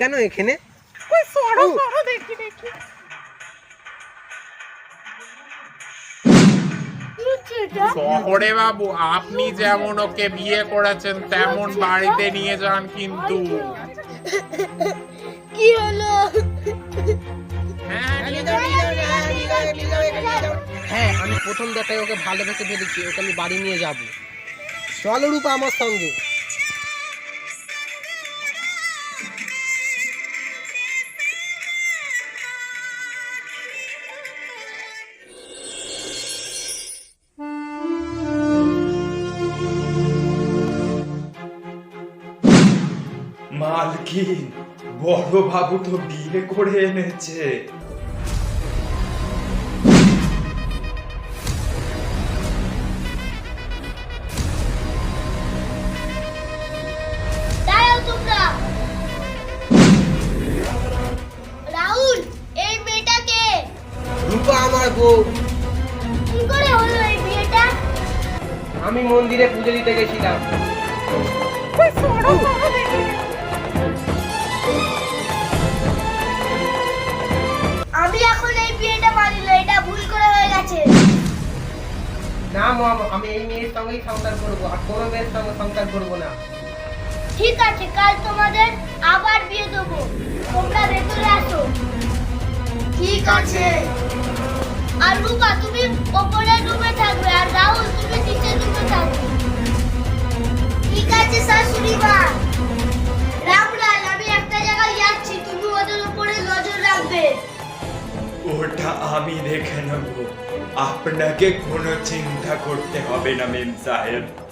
কেন এখানে? ওই সরো সরো দেখি দেখি। শহরে বাবু আপনি যেমন ওকে বিয়ে করেছেন তেমন বাড়িতে নিয়ে যান কিন্তু। কি হলো? নিয়ে যান, নিয়ে যান। হ্যাঁ আমি প্রথম দেখায় ওকে ভালোবেসে ফেলেছি ওকে আমি বাড়ি নিয়ে যাব। চলো রূপা আমার সঙ্গে। মালকিন বড় বাবু তো বিয়ে করে এনেছে। রাহুল এই মেয়েটাকে। রূপা আমার বউ। কি করে হলো এই বিয়েটা আমি মন্দিরে পুজো দিতে গেছিলাম। আমি এই মেয়ের সঙ্গেই সংসার করব আর কোনো মেয়ের সঙ্গে সংসার করব না। ঠিক আছে কাল তোমাদের আবার বিয়ে দেবো। তোমরা ভেতরে আসো। ঠিক আছে। আর রূপা তুমি ওপরের রুমে থাকবে আর রাহুল তুমি নিচের রুমে থাকবে। ঠিক আছে শাশুড়ি মা। আমি দেখে নেব। আপনাকে কোনো চিন্তা করতে হবে না মেম সাহেব।